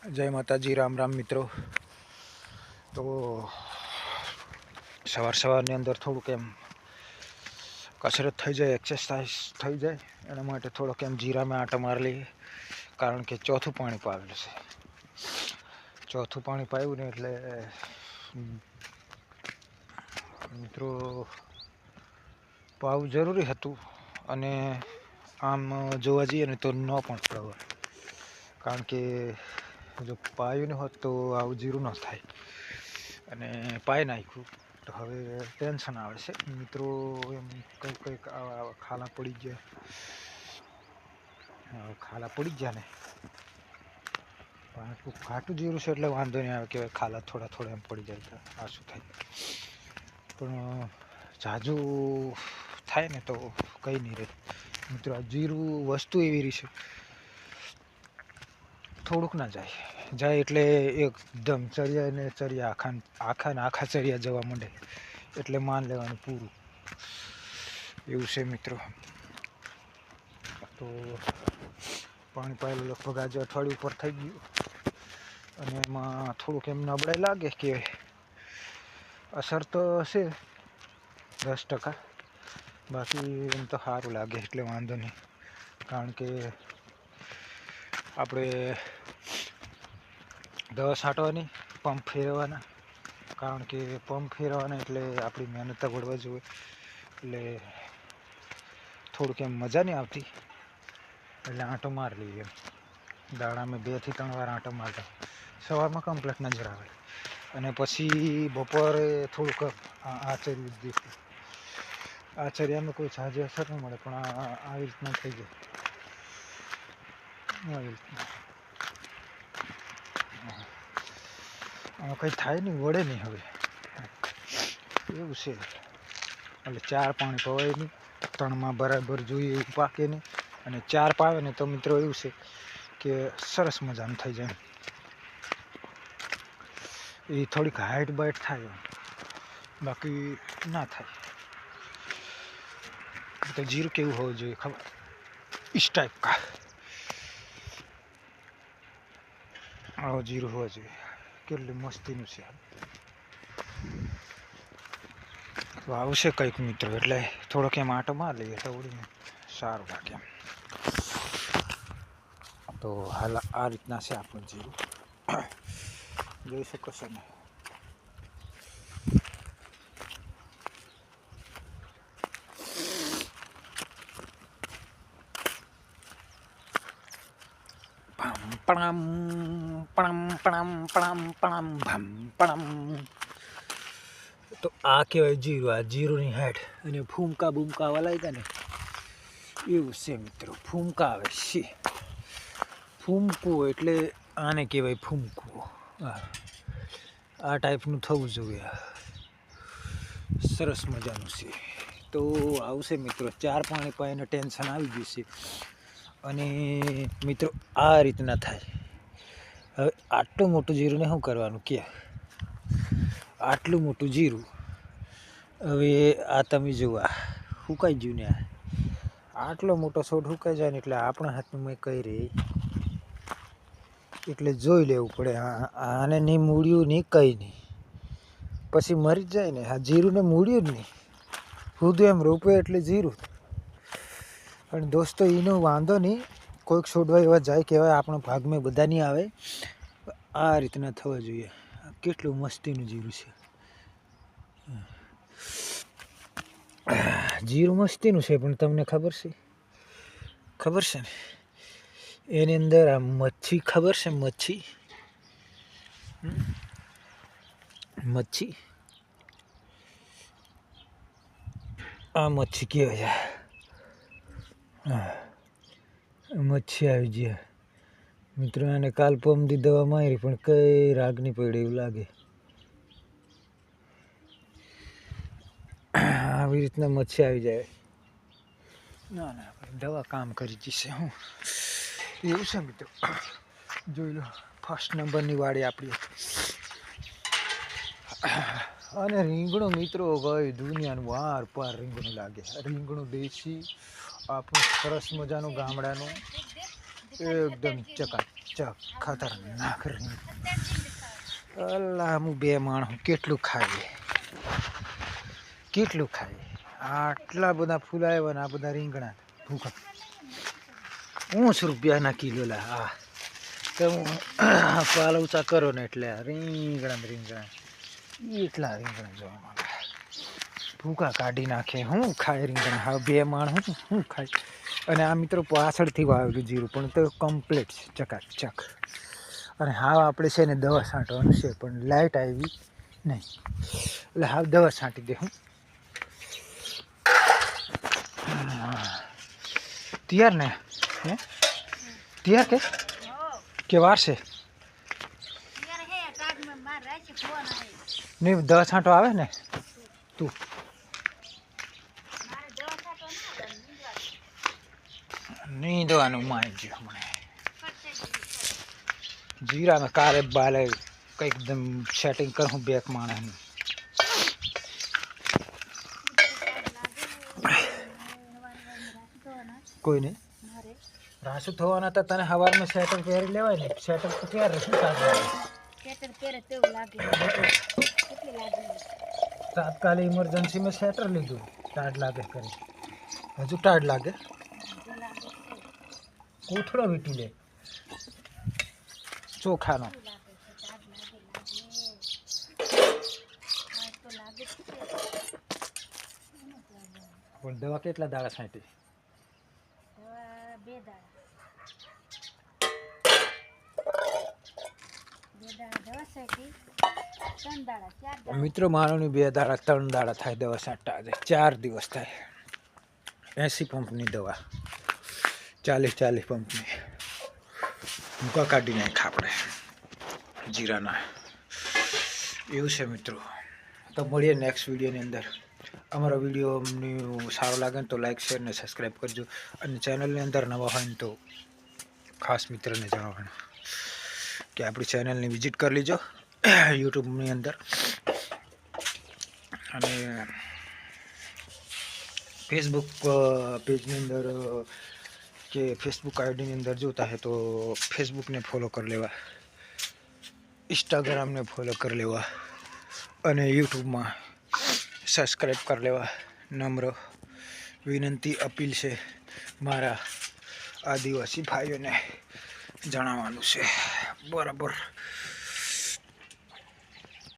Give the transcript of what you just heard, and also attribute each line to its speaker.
Speaker 1: જય માતાજી, રામ રામ મિત્રો. તો સવાર સવારની અંદર થોડુંક એમ કસરત થઈ જાય એક્સરસાઇઝ થઈ જાય, એના માટે થોડોક એમ જીરામાં આંટો મારી લઈએ, કારણ કે ચોથું પાણી પાવેલું છે. ચોથું પાણી પાયું ને એટલે મિત્રો, પાવું જરૂરી હતું અને આમ જોવા જઈએ ને તો ન પણ પડવા કારણ કે જો પાયું ન હોત તો આવું જીરું ન થાય. અને પાય નાખ્યું. તો હવે ટેન્શન આવે છે. મિત્રો, એમ કંઈક કંઈક આવા ખાલા પડી ગયા. ખાલા પડી ગયા ને. આટલું ઘાટું જીરું છે એટલે વાંધો નહીં આવે કે ખાલા થોડા થોડા એમ પડી જાય તો આ શું થાય. પણ, જાજુ થાય ને તો કંઈ નહીં રહે. મિત્રો, આ જીરું વસ્તુ એવી રહી છે. થોડુંક ના જાય. જાય એટલે એકદમ ચરિયા ને ચરિયા આખા આખા ને આખા ચરિયા જવા માંડે. એટલે માન લેવાનું પૂરું. એવું છે મિત્રો. તો પાણી પાયેલું લગભગ આજે અઠવાડિયું ઉપર થઈ ગયું. અને એમાં થોડુંક એમ નબળાઈ લાગે કે અસર તો હશે દસ ટકા. બાકી એમ તો સારું લાગે, એટલે વાંધો નહીં. કારણ કે આપણે દવા છાંટવાની, પંપ ફેરવવાના. કારણ કે પંપ ફેરવવાના એટલે આપણી મહેનત તો વળવા જોઈએ. એટલે થોડુંક એમ મજા નહીં આવતી. એટલે આંટો મારી લઈએ દાડામાં બેથી ત્રણ વાર આંટો મારતા. સવારમાં કમ્પ્લેટ નજર આવે. અને પછી બપોરે થોડુંક આચર્યું દેખું. આચર્યામાં કોઈ સાજી અસર નહીં મળે, પણ આવી રીતના થઈ જાય. આવી રીતના. કંઈ થાય નહીં વળે નહીં હવે એવું છે એટલે ચાર પાણી પવાય નહીં ત્રણમાં બરાબર જોઈએ એવું પાકે નહીં અને ચાર પાવે ને તો મિત્રો એવું છે કે સરસ મજાનું થઈ જાય એ થોડીક હાઈટ બાઈટ થાય એમ. બાકી ના થાય તો જીરું કેવું હોવું જોઈએ ખબર इस टाइप का આવો જીરું હોવા જોઈએ કેટલી મસ્તીનું છે તો આવશે કંઈક મિત્રો, એટલે થોડોક એમ આંટો માર લઈએ તો ઉડીને સારું લાગે એમ. તો હાલ આ રીતના છે આપણું જીરું જોઈ શકો છો ને. પણમ પણમ પણમ પણમ પણમ ભમ પણમ તો આ કહેવાય જીરું, આ જીરુંની હેઠ. અને ફૂમકા બૂમકા લાગ્યા ને. એવું છે મિત્રો, ફૂમકા આવે છે. ફૂમકું એટલે આને કહેવાય ફૂમકું. આ ટાઈપનું થવું જોઈએ. સરસ મજાનું છે. તો આવશે મિત્રો, ચાર પાણી પાણીને ટેન્શન આવી ગયું છે અને મિત્રો, આ રીતના થાય. હવે આટલું મોટું જીરું ને શું કરવાનું? કે આટલું મોટું જીરું, હવે આ તમે જુઓ સુકાઈ ગયું ને આ. આટલો મોટો છોડ સુકાઈ જાય ને એટલે આપણા હાથનું મેં કહી રહી એટલે જોઈ લેવું પડે આને નહીં મૂળ્યું નહીં કંઈ નહીં. પછી મરી જાય ને, આ જીરુંને મૂળ્યું જ નહીં. હુદું એમ રોપે એટલે જીરું. પણ દોસ્તો, એનો વાંધો નહીં. કોઈક છોડવા એવા જાય કહેવાય, આપણા ભાગમાં બધા નહીં આવે. આ રીતના થવા જોઈએ. કેટલું મસ્તીનું જીરું છે. જીરું મસ્તીનું છે, પણ તમને ખબર છે? ખબર છે ને? એની અંદર આ મચ્છી, ખબર છે મચ્છી? મચ્છી? આ મચ્છી કહેવાય. મચ્છી આવી ગયા. મિત્રો આને કાલ પમદી દવા મારી, પણ કઈ રાગ નહીં પડે એવું લાગે. આવી રીતના મચ્છી આવી જાય. ના ના દવા કામ કરી જશે હું. એવું છે મિત્રો. જોઈ લો ફર્સ્ટ નંબરની વાડી આપણી અને રીંગણું મિત્રો ભાઈ, દુનિયાનું વાર પાર રીંગણું લાગે. રીંગણું દેશી, આપણું સરસ મજાનું ગામડાનું. એકદમ ચકાચક, ખતરનાક રીંગ અલ્લા, હું બે માણસ કેટલું ખાઈએ. કેટલું ખાઈએ. આટલા બધા ફૂલ આવ્યા ને આ બધા રીંગણા. ભૂખા. ઊંચ રૂપિયાના કિલો લા. હા તો હું પાલ ઊંચા કરો ને એટલે આ રીંગણા રીંગણા. એટલા રીંગણ જોવા મળે ભૂકા કાઢી નાખે, હું ખાય રીંગણ. હા, બે માણ હું હું ખાય. અને આ મિત્રો પાછળથી વાવેલું જીરું, પણ તો કમ્પ્લીટ ચકાચક. અને હા આપણે છે ને દવા છાંટવાનું છે, પણ લાઇટ આવી નહીં. એટલે હા દવા છાંટી દે હું. તૈયાર ને? તૈયાર કે? કે વાર છે? નહીં દવા છાંટો આવે ને? તું. નીંદવાનું માય ગયું મને. જીરામાં કાલે બાલે કંઈક સેટિંગ કરું બેક માણસનું. કોઈ નહીં. રાસુ થવાના હતા તને સવારમાં સેટર પહેરી લેવાય ને. સેટર તો ક્યારે શું તાત્કાલિક ઇમરજન્સીમાં સેટર લીધું. ટાઢ લાગે કરી હજુ ટાઢ લાગે. કોથળો વીટી લે. ચોખાનો. પણ દવા કેટલા દાડા છાંટી. મિત્રો માનવની બે દાડા, ત્રણ દાડા થાય, દવા સાટા આજે ચાર દિવસ થાય. એસી પંપની દવા. ચાલીસ ચાલીસ પંપની. મૂકા કાઢી નાખ આપણે. જીરાના. એવું છે મિત્રો. તો મળીએ નેક્સ્ટ વિડીયોની અંદર. અમારો વીડિયો અમને સારો લાગે ને તો લાઈક શેર ને સબસ્ક્રાઈબ કરજો. અને ચેનલની અંદર નવા હોય ને તો ખાસ મિત્રને જણાવવાનું કે આપણી ચેનલની વિઝિટ કરી લીજો. યુટ્યુબની અંદર. અને ફેસબુક પેજની અંદર કે ફેસબુક આઈડીની અંદર જોતા હે તો ફેસબુકને ફોલો કરી લેવા. ઇન્સ્ટાગ્રામને ફોલો કરી લેવા. અને યુટ્યુબમાં સબસ્ક્રાઈબ કરી લેવા. નમ્ર વિનંતી અપીલ છે મારા આદિવાસી ભાઈઓને જણાવવાનું છે. બરાબર.